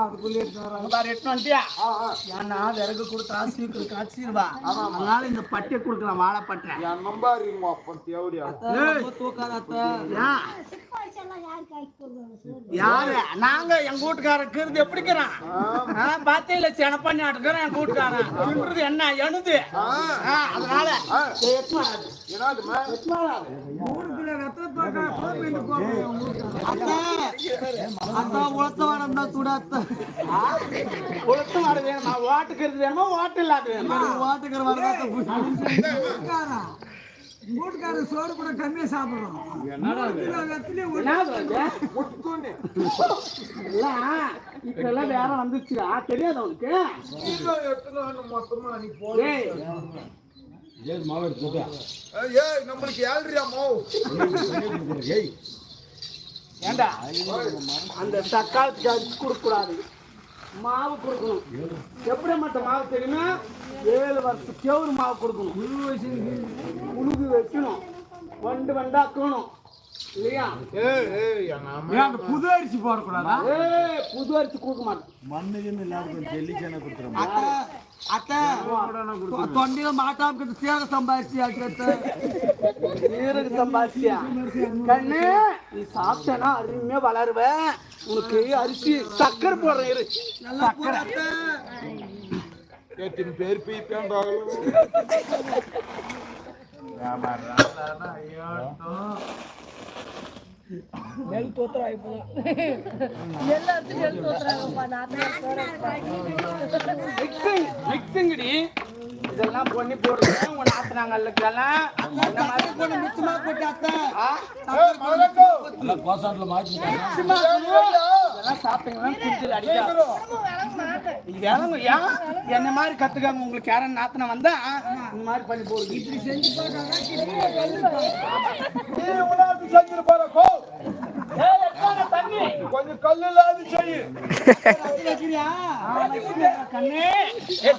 அதுக்குள்ளே எட்டு வந்துட்டியா ஆ ஆ. ஏன்னா விறகு கொடுத்தா சீக்கிரம் காய்ச்சிருவா அதனால இந்த பட்டியை கொடுக்கலாம் வாழைப்பட்டை. என் யாரு? நாங்க எங்க வீட்டுக்காரருக்கு இருந்து எப்படிக்கிறான்? பாத்தையில சென பண்ணி ஆட்டுக்கிறோம் எங்க வீட்டுக்காரன். தின்றது என்ன எழுது அதனால. ஆ. என்னதுமா உளுத்து வேணுமா? ஓட்டுக்கிறது வேணுமா? ஓட்டு இல்லாத வேணுமா வீட்டுக்காரர் சோறு கூட கம்மியா சாப்பிடுறோம். என்னது அது? முட்டுன்னு எல்லாம் இப்ப எல்லாம் வேற வந்துச்சுடா தெரியாது வேணும் மொத்தமா நீ போ. ஏய். ஏய் நம்மளுக்கு ஏழ்றியா மாவு? ஏண்டா? அந்த தக்காளத்துக்கு அரிசி கொடுக்க கூடாது மாவு கொடுக்கணும். எப்படி மட்டும் மாவு தெரியுமா? ஏழு வருஷம் கேவுரு மாவு கொடுக்கணும். உழுது வைக்கணும். வண்டு வண்டாக்கணும் இல்லையா? ஏய் ஏய் என் அம்மா. புது அரிசி போடக்கூடாதா? ஏய் புது அரிசி கொடுக்க மாட்டேன். தொண்டையில மாட்டாம சீரக சம்பாரிச்சு சீரக சம்பாசியா கண்ணு நீ சாப்பிட்டனா அருமையா வளருவ. உனக்கு அரிசி சக்கரை போடுறேன் இரு. சக்கரை எத்தனை பேர் பீப்பாண்டாலும் நெல் தோத்துறா இப்போ மிக்சிங் மிக்சிங்கடி இதெல்லாம் பண்ணி ஆத்துனாங்கல்லுக்கெல்லாம் இந்த மாதிரி போட்டு மிச்சமா போட்டு அத்தை ஆ? ஏய். மலரக்கோ இதெல்லாம் சாப்பிட்டீங்கன்னா குடிச்சு அடிக்காது இளங்க ஏன் என்ன மாதிரி கத்துக்காங்க உங்களுக்கு யாரும் நாத்தனை வந்தா? இந்த மாதிரி பண்ணி போடுது இப்படி செஞ்சு நீ உலாத்து கொஞ்சம் கல்லு இல்லாத செய்யு கண்ணே ஏ